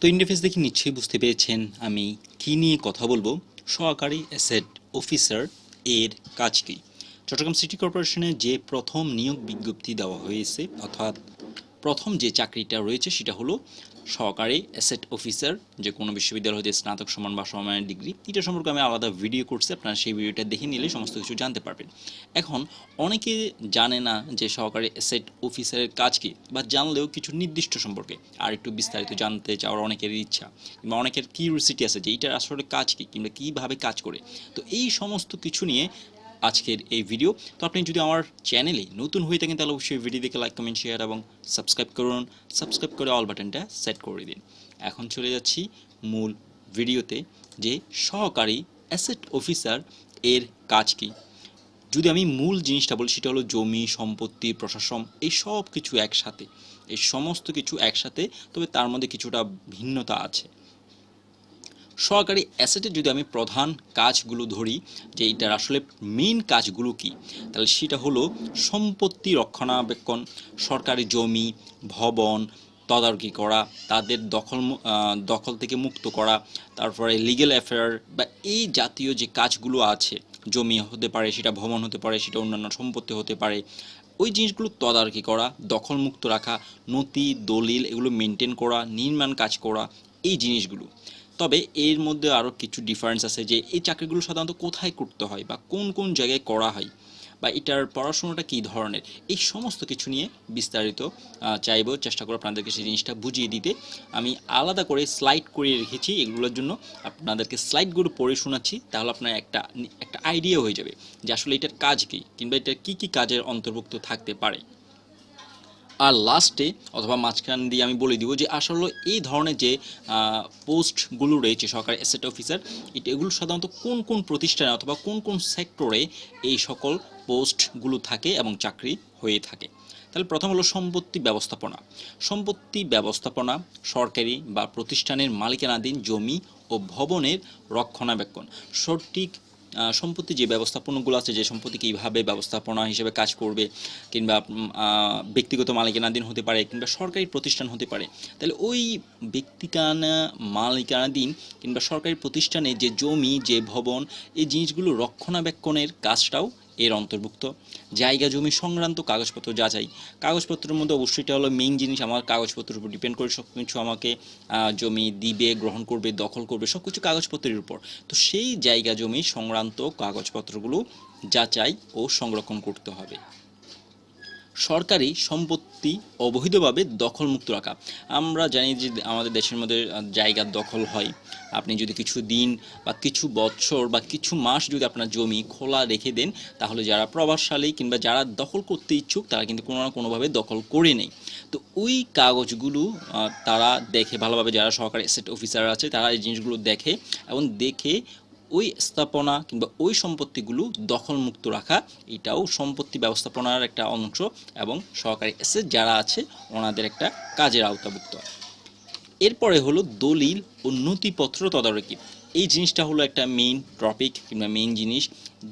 তো ইন্টারফেস দেখে নিশ্চয়ই বুঝতে পেরেছেন আমি কি নিয়ে কথা বলব। সহকারী অ্যাসেট অফিসার এর কাজ কি? চট্টগ্রাম সিটি কর্পোরেশনে যে প্রথম নিয়োগ বিজ্ঞপ্তি দেওয়া হয়েছে, অর্থাৎ প্রথম যে চাকরিটা রয়েছে, সেটা হলো সহকারী অ্যাসেট অফিসার যে কোনো বিশ্ববিদ্যালয় হতে স্নাতক সমান বা সমানের ডিগ্রি, এটা সম্পর্কে আমি আলাদা ভিডিও করছি, আপনারা সেই ভিডিওটা দেখে নিলে সমস্ত কিছু জানতে পারবেন। এখন, অনেকে জানে না যে সহকারী অ্যাসেট অফিসারের কাজ কী, বা জানলেও কিছু নির্দিষ্ট সম্পর্কে, আর একটু বিস্তারিত জানতে চাওয়ার অনেকের ইচ্ছা, কিংবা অনেকের কিউরিসিটি আছে যে এইটার আসলে কাজ কী, কিংবা কীভাবে কাজ করে। তো এই সমস্ত কিছু নিয়ে আজকের এই ভিডিও তো আপনি যদি আমার চ্যানেলে নতুন হয়ে থাকেন, তাহলে অবশ্যই ভিডিও দেখে লাইক কমেন্ট শেয়ার এবং সাবস্ক্রাইব করুন। সাবস্ক্রাইব করে অল বাটনটা সেট করে দিন। এখন চলে যাচ্ছি মূল ভিডিওতে যে সহকারী অ্যাসেট অফিসার এর কাজ কি। যদি আমি মূল জিনিসটা বলি, সেটা হলো জমি, সম্পত্তি, প্রশাসন, এই সব কিছু একসাথে। এই সমস্ত কিছু একসাথে, তবে তার মধ্যে কিছুটা ভিন্নতা আছে। সরকারি অ্যাসেটের যদি আমি প্রধান কাজগুলো ধরি, যে এটার আসলে মেইন কাজগুলো কি, তাহলে সেটা হলো সম্পত্তি রক্ষণাবেক্ষণ, সরকারি জমি, ভবন, তদারকি করা, তাদের দখল দখল থেকে মুক্ত করা, তারপরে লিগেল অ্যাফেয়ার বা এই জাতীয় যে কাজগুলো আছে, জমি হতে পারে, সেটা ভবন হতে পারে, সেটা অন্যান্য সম্পত্তি হতে পারে, ওই জিনিসগুলো তদারকি করা দখলমুক্ত রাখা, নথি, দলিল এগুলো মেনটেন করা, নির্মাণ কাজ করা, এই জিনিসগুলো। তবে এর মধ্যে আরও কিছু ডিফারেন্স আছে যে এই চাকরিগুলো সাধারণত কোথায় করতে হয় বা কোন কোন জায়গায় করা হয় বা এটার পড়াশোনাটা কী ধরনের? এই সমস্ত কিছু নিয়ে বিস্তারিত চাইব, চেষ্টা করব আপনাদেরকে সেই জিনিসটা বুঝিয়ে দিতে। আমি আলাদা করে স্লাইড করে রেখেছি, এগুলোর জন্য আপনাদেরকে স্লাইডগুলো পড়ে শোনাচ্ছি, তাহলে আপনার একটা একটা আইডিয়া হয়ে যাবে যে আসলে এটার কাজ কী কিংবা এটা কী কী কাজের অন্তর্ভুক্ত থাকতে পারে। আর লাস্টে অথবা মাঝখান দিয়ে আমি বলে দিব যে আসলে এই ধরনের যে পোস্টগুলো রয়েছে সরকারি অ্যাসেট অফিসার এটা এগুলো সাধারণত কোন কোন প্রতিষ্ঠানে অথবা কোন কোন সেক্টরে এই সকল পোস্টগুলো থাকে এবং চাকরি হয়ে থাকে? তাহলে প্রথম হলো সম্পত্তি ব্যবস্থাপনা। সম্পত্তি ব্যবস্থাপনা সরকারি বা প্রতিষ্ঠানের মালিকানাধীন জমি ও ভবনের রক্ষণাবেক্ষণ। সঠিক সম্পত্তি যে ব্যবস্থাপনাগুলো আছে, যে সম্পত্তি কীভাবে ব্যবস্থাপনা হিসেবে কাজ করবে, কিংবা ব্যক্তিগত মালিকানাধীন হতে পারে, কিংবা সরকারি প্রতিষ্ঠান হতে পারে, তাহলে ওই ব্যক্তিকানা, মালিকানাধীন, কিংবা সরকারি প্রতিষ্ঠানে যে জমি, যে ভবন, এই জিনিসগুলো রক্ষণাবেক্ষণের কাজটাও এর অন্তর্ভুক্ত। জায়গা, জমি সংক্রান্ত কাগজপত্র যাচাই। কাগজপত্রের মধ্যে অবশ্যই এটা হলো মেইন জিনিস। আমার কাগজপত্রের উপর ডিপেন্ড করে সব কিছু আমাকে জমি দিবে, গ্রহণ করবে, দখল করবে সব কিছু কাগজপত্রের উপর। তো সেই জায়গা, জমি সংক্রান্ত কাগজপত্রগুলো যাচাই ও সংরক্ষণ করতে হবে। সরকারি সম্পত্তি অবৈধভাবে দখলমুক্ত রাখা। আমরা জানি যে আমাদের দেশের মধ্যে জায়গার দখল হয়। আপনি যদি কিছু দিন বা কিছু বছর বা কিছু মাস যদি আপনার জমি খোলা রেখে দেন, তাহলে যারা প্রভাবশালী কিংবা যারা দখল করতে ইচ্ছুক, তারা কিন্তু কোনো না কোনোভাবে দখল করে নেই তো ওই কাগজগুলো তারা দেখে ভালোভাবে যারা সরকারি অ্যাসেট অফিসার আছে, তারা এই জিনিসগুলো দেখে এবং দেখে ওই স্থাপনা কিংবা ওই সম্পত্তিগুলো দখলমুক্ত রাখা, এটাও সম্পত্তি ব্যবস্থাপনার একটা অংশ এবং সহকারী এসে যারা আছে, ওনাদের একটা কাজের আওতাভুক্ত। এরপরে হলো দলিল ও নথিপত্র তদারকি। এই জিনিসটা হলো একটা মেইন টপিক কিংবা মেইন জিনিস।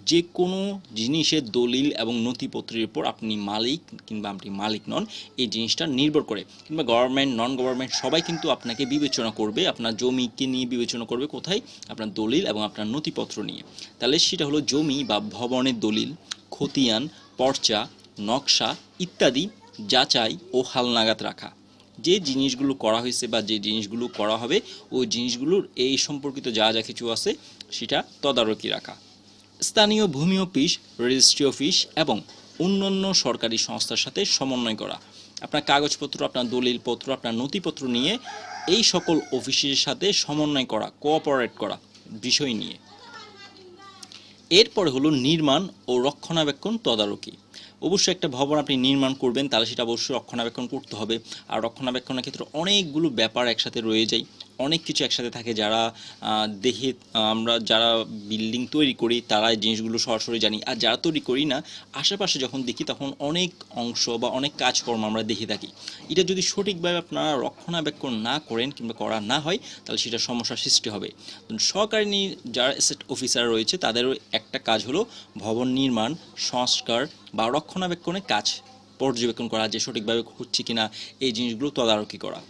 যে কোনো জিনিসের দলিল এবং নথিপত্রের উপর আপনি মালিক কিংবা আপনি মালিক নন, এই জিনিসটা নির্ভর করে। কিংবা গভর্নমেন্ট নন গভর্নমেন্ট সবাই কিন্তু আপনাকে বিবেচনা করবে, আপনার জমিকে নিয়ে বিবেচনা করবে কোথায়? আপনার দলিল এবং আপনার নথিপত্র নিয়ে। তাহলে সেটা হলো জমি বা ভবনের দলিল, খতিয়ান, পর্চা, নকশা ইত্যাদি, যাচাই ও হালনাগাদ রাখা। যে জিনিসগুলো করা হয়েছে বা যে জিনিসগুলো করা হবে, ওই জিনিসগুলোর এই সম্পর্কিত যা যা কিছু আছে, সেটা তদারকি রাখা। স্থানীয় ভূমি অফিস, রেজিস্ট্রি অফিস এবং অন্যান্য সরকারি সংস্থার সাথে সমন্বয় করা। আপনার কাগজপত্র, আপনার দলিলপত্র, আপনার নথিপত্র নিয়ে এই সকল অফিসের সাথে সমন্বয় করা কোঅপারেট করা বিষয় নিয়ে। এরপরে হলো নির্মাণ ও রক্ষণাবেক্ষণ তদারকি। অবশ্যই একটা ভবন আপনি নির্মাণ করবেন, তাহলে সেটা অবশ্যই রক্ষণাবেক্ষণ করতে হবে। আর রক্ষণাবেক্ষণের ক্ষেত্রে অনেকগুলো ব্যাপার একসাথে রয়ে যায়। অনেক কিছু একসাথে থাকে যারা দেখে আমরা যারা বিল্ডিং তৈরি করি, তারা এই জিনিসগুলো সরাসরি জানি। আর যারা তৈরি করি না, আশেপাশে যখন দেখি, তখন অনেক অংশ বা অনেক কাজকর্ম আমরা দেখে থাকি। এটা যদি সঠিকভাবে আপনারা রক্ষণাবেক্ষণ না করেন কিংবা করা না হয়, তাহলে সেটা সমস্যার সৃষ্টি হবে। নি- যারা এসেট অফিসার রয়েছে, তাদেরও একটা কাজ হলো ভবন নির্মাণ, সংস্কার বা রক্ষণাবেক্ষণের কাজ পর্যবেক্ষণ করা, যে সঠিকভাবে হচ্ছে কিনা, এই জিনিসগুলো তদারকি করা।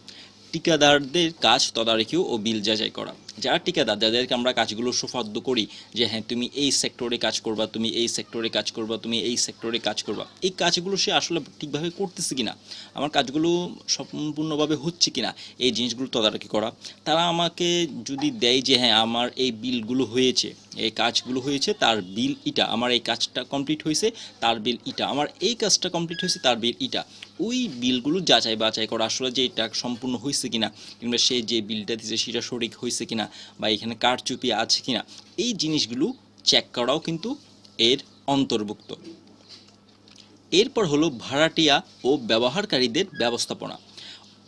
ঠিকাদারদের কাজ তদারকিও ও বিল যাচাই করা। যারা ঠিকাদার, যাদেরকে আমরা কাজগুলো সুফাদ্য করি যে হ্যাঁ তুমি এই সেক্টরে কাজ করবা, তুমি এই সেক্টরে কাজ করবা, তুমি এই সেক্টরে কাজ করবা। এই কাজগুলো সে আসলে ঠিকভাবে করতেছে কিনা? আমার কাজগুলো সম্পূর্ণভাবে হচ্ছে কিনা? এই জিনিসগুলো তদারকি করা। তারা আমাকে যদি দেয় যে হ্যাঁ আমার এই বিলগুলো হয়েছে, এই কাজগুলো হয়েছে, তার বিল ইটা, আমার এই কাজটা কমপ্লিট হয়েছে, তার বিল ইটা, আমার এই কাজটা কমপ্লিট হয়েছে, তার বিল ইটা। ওই বিলগুলো যাচাই বাছাই করা আসলে যে, এটা সম্পূর্ণ হয়েছে কিনা? কিংবা সে যে, বিলটা দিয়েছে, সেটা সঠিক হয়েছে কিনা? বা এখানে কারচুপি আছে কিনা, এই জিনিসগুলো চেক করাও কিন্তু এর অন্তর্ভুক্ত। এরপর হলো ভাড়াটিয়া ও ব্যবহারকারীদের ব্যবস্থাপনা।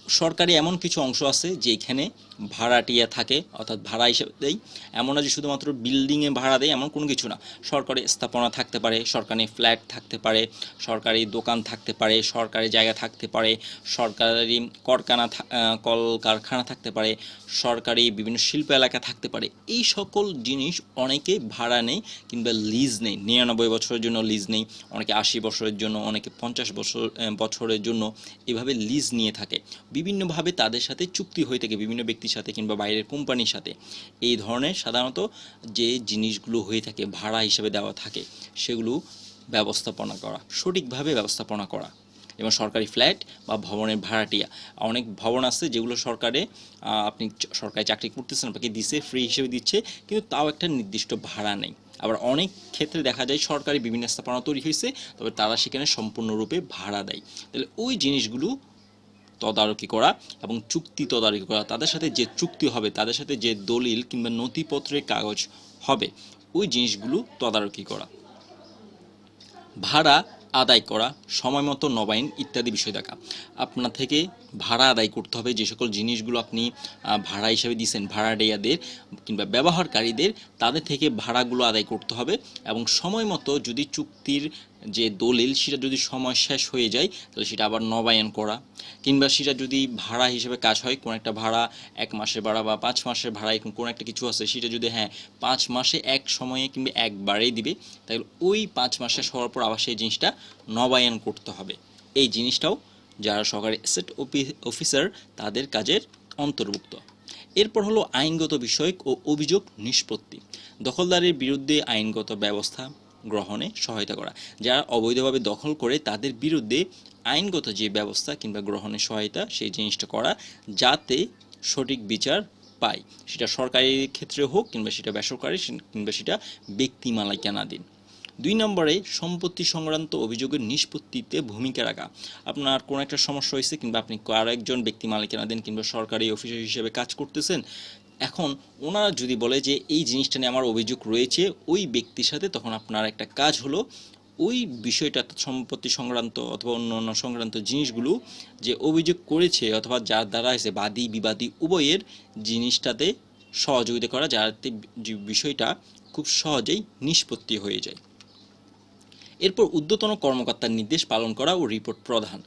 সরকারি এমন কিছু অংশ আছে যে এখানে ভাড়াটিয়া থাকে অর্থাৎ ভাড়া হিসেবে দেয় এমন না যে শুধুমাত্র বিল্ডিংয়ে ভাড়া দেয় এমন কোনো কিছু না। সরকারি স্থাপনা থাকতে পারে সরকারি ফ্ল্যাট থাকতে পারে সরকারি দোকান থাকতে পারে সরকারি জায়গা থাকতে পারে সরকারি করখানা থা- আহ, কলকারখানা থাকতে পারে সরকারি বিভিন্ন শিল্প এলাকা থাকতে পারে। এই সকল জিনিস অনেকে ভাড়া নেই কিংবা লিজ নেই নিরানব্বই বছরের জন্য লিজ নেই অনেকে আশি বছরের জন্য অনেকে পঞ্চাশ বছর বছরের জন্য এভাবে লিজ নিয়ে থাকে। বিভিন্নভাবে তাদের সাথে চুক্তি হয়ে থাকে, বিভিন্ন ব্যক্তির সাথে কিংবা বাইরের কোম্পানির সাথে। এই ধরনের সাধারণত যে জিনিসগুলো হয়ে থাকে, ভাড়া হিসেবে দেওয়া থাকে, সেগুলো ব্যবস্থাপনা করা, সঠিকভাবে ব্যবস্থাপনা করা। এবং সরকারি ফ্ল্যাট বা ভবনের ভাড়াটিয়া। অনেক ভবন আছে যেগুলো সরকারে আপনি সরকারি চাকরি করতেছেন, আপনাকে দিচ্ছে ফ্রি হিসেবে দিচ্ছে, কিন্তু তাও একটা নির্দিষ্ট ভাড়া নেই। আবার অনেক ক্ষেত্রে দেখা যায় সরকারি বিভিন্ন স্থাপনা তৈরি হয়েছে, তবে তারা সেখানে সম্পূর্ণরূপে ভাড়া দেয়। তাহলে ওই জিনিসগুলো তদারকি করা এবং চুক্তি তদারকি করা। তাদের সাথে যে চুক্তি হবে, তাদের সাথে যে দলিল কিংবা নথিপত্রের কাগজ হবে, ওই জিনিসগুলো তদারকি করা। ভাড়া আদায় করা, সময় মতো নবায়ন ইত্যাদি বিষয় দেখা। আপনার থেকে ভাড়া আদায় করতে হবে, যে সকল জিনিসগুলো আপনি ভাড়া হিসেবে দিচ্ছেন ভাড়াটিয়াদের কিংবা ব্যবহারকারীদের, তাদের থেকে ভাড়াগুলো আদায় করতে হবে এবং সময় মতো যদি চুক্তির যে দলিল, সেটা যদি সময় শেষ হয়ে যায়, তাহলে সেটা আবার নবায়ন করা। কিংবা সেটা যদি ভাড়া হিসেবে কাজ হয়, কোনো একটা ভাড়া এক মাসের ভাড়া বা পাঁচ মাসের ভাড়া, এরকম কোনো একটা কিছু আছে, সেটা যদি হ্যাঁ পাঁচ মাসে এক সময়ে কিংবা একবারেই দিবে, তাহলে ওই পাঁচ মাসে হওয়ার পর আবার সেই জিনিসটা নবায়ন করতে হবে। এই জিনিসটাও যারা সরকারি অ্যাসেট অফিসার তাদের কাজের অন্তর্ভুক্ত। এরপর হলো আইনগত বিষয়ক ও অভিযোগ নিষ্পত্তি। দখলদারের বিরুদ্ধে আইনগত ব্যবস্থা গ্রহণে সহায়তা করা। যারা অবৈধভাবে দখল করে তাদের বিরুদ্ধে আইনগত যে ব্যবস্থা কিংবা গ্রহণের সহায়তা, সেই জিনিসটা করা যাতে সঠিক বিচার পায়। সেটা সরকারি ক্ষেত্রে হোক কিংবা সেটা বেসরকারি কিংবা সেটা ব্যক্তি মালিকানাধীন দুই নম্বরে, সম্পত্তি সংক্রান্ত অভিযোগের নিষ্পত্তিতে ভূমিকা রাখা। আপনার কোনো একটা সমস্যা হয়েছে কিংবা আপনি আরও একজন ব্যক্তি মালিকানাধীন কিংবা সরকারি অফিসার হিসেবে কাজ করতেছেন এখন ওনারা যদি বলে যে এই জিনিসটা নিয়ে আমার অভিযোগ রয়েছে, ওই ব্যক্তির সাথে তখন আপনার একটা কাজ হলো ওই বিষয়টা সম্পত্তি সংক্রান্ত অথবা অন্য অন্য সংক্রান্ত জিনিসগুলো যে অভিযোগ করেছে অথবা যার দ্বারা এসে বাদী, বিবাদী, উভয়ের জিনিসটাতে সহযোগিতা করা, যাতে বিষয়টা খুব সহজেই নিষ্পত্তি হয়ে যায়। এরপর ঊর্ধ্বতন কর্মকর্তার নির্দেশ পালন করা ও রিপোর্ট প্রধান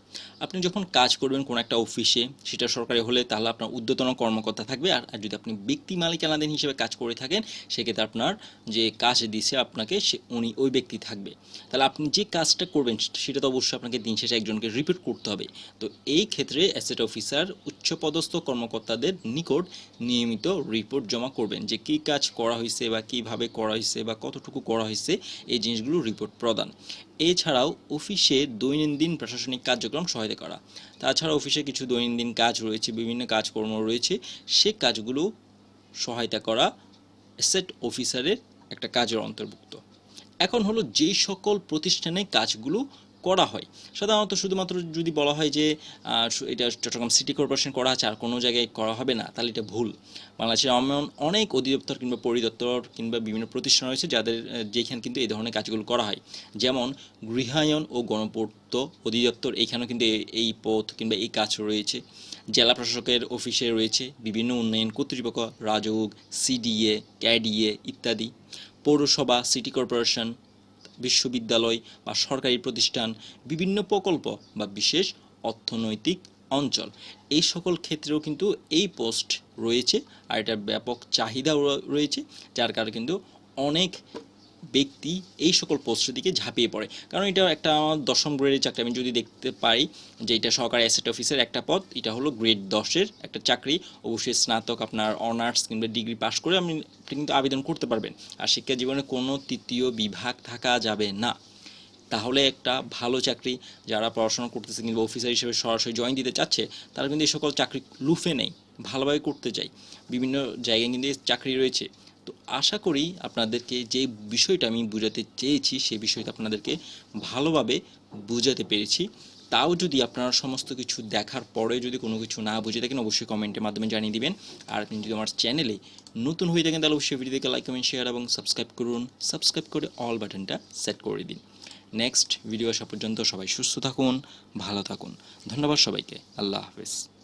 আপনি যখন কাজ করবেন কোনো একটা অফিসে, সেটা সরকারি হলে তাহলে আপনার ঊর্ধ্বতন কর্মকর্তা থাকবে। আর আর যদি আপনি ব্যক্তি মালিকানাধীন হিসেবে কাজ করে থাকেন, সেক্ষেত্রে আপনার যে কাজ দিছে আপনাকে, সে, উনি ওই ব্যক্তি থাকবে। তাহলে আপনি যে কাজটা করবেন সেটা তো অবশ্যই আপনাকে দিন শেষে একজনকে রিপোর্ট করতে হবে। তো এই ক্ষেত্রে অ্যাসেট অফিসার উচ্চপদস্থ কর্মকর্তাদের নিকট নিয়মিত রিপোর্ট জমা করবেন যে কী কাজ করা হয়েছে বা কীভাবে করা হয়েছে বা কতটুকু করা হয়েছে এই জিনিসগুলো রিপোর্ট প্রদান। এছাড়াও অফিসে দৈনন্দিন প্রশাসনিক কার্যক্রম সহায়তা করা। তাছাড়া অফিসে কিছু দৈনন্দিন কাজ রয়েছে, বিভিন্ন কাজকর্ম রয়েছে, সে কাজগুলো সহায়তা করা সেট অফিসারের একটা কাজের অন্তর্ভুক্ত। এখন হলো যেই সকল প্রতিষ্ঠানে কাজগুলো করা হয়। সাধারণত শুধুমাত্র যদি বলা হয় যে এটা চট্টগ্রাম সিটি কর্পোরেশন করা আছে, আর কোনো জায়গায় করা হবে না, তাহলে এটা ভুল। বাংলাদেশের এমন অনেক অধিদপ্তর কিংবা পরিদপ্তর কিংবা বিভিন্ন প্রতিষ্ঠান রয়েছে, যাদের যেখানে কিন্তু এই ধরনের কাজগুলো করা হয়। যেমন গৃহায়ন ও গণপূর্ত অধিদপ্তর, এখানেও কিন্তু এই পথ কিংবা এই কাজ রয়েছে। জেলা প্রশাসকের অফিসে রয়েছে বিভিন্ন উন্নয়ন, কর্তৃপক্ষ রাজউক সিডিএ, ক্যাডিএ ইত্যাদি। পৌরসভা, সিটি কর্পোরেশন বিশ্ববিদ্যালয় বা সরকারি প্রতিষ্ঠান, বিভিন্ন প্রকল্প বা বিশেষ অর্থনৈতিক অঞ্চল। এই সকল ক্ষেত্রেও কিন্তু এই পোস্ট রয়েছে আর এটার ব্যাপক চাহিদাও রয়েছে, যার কারণে কিন্তু অনেক ব্যক্তি এই সকল পোস্টের দিকে ঝাঁপিয়ে পড়ে। কারণ এটা একটা দশম গ্রেডের চাকরি, আমি যদি দেখতে পাই যে এটা সহকারী অ্যাসেট অফিসের একটা পদ, এটা হলো গ্রেড দশের একটা চাকরি। অবশ্যই স্নাতক আপনার অনার্স কিংবা ডিগ্রি পাস করে আপনি আপনি কিন্তু আবেদন করতে পারবেন। আর শিক্ষা জীবনে কোনো তৃতীয় বিভাগ থাকা যাবে না। তাহলে একটা ভালো চাকরি, যারা পড়াশোনা করতেছে কিংবা অফিসার হিসেবে সরাসরি জয়েন দিতে চাচ্ছে, তারা কিন্তু এই সকল চাকরি লুফে নেই, ভালোভাবে করতে চাই বিভিন্ন জায়গায় কিন্তু চাকরি রয়েছে। তো আশা করি আপনাদেরকে যে বিষয়টা আমি বোঝাতে চেয়েছি সেই বিষয়টা আপনাদেরকে ভালোভাবে বোঝাতে পেরেছি। তাও যদি আপনারা সমস্ত কিছু দেখার পরে যদি কোনো কিছু না বুঝে থাকেন, অবশ্যই কমেন্টের মাধ্যমে জানিয়ে দিবেন। আর আপনি যদি আমার চ্যানেলে নতুন হয়ে থাকেন, তাহলে অবশ্যই ভিডিওকে লাইক কমেন্ট শেয়ার এবং সাবস্ক্রাইব করুন। সাবস্ক্রাইব করে অল বাটনটা সেট করে দিন। নেক্সট ভিডিও আসা পর্যন্ত সবাই সুস্থ থাকুন, ভালো থাকুন। ধন্যবাদ সবাইকে। আল্লাহ হাফেজ।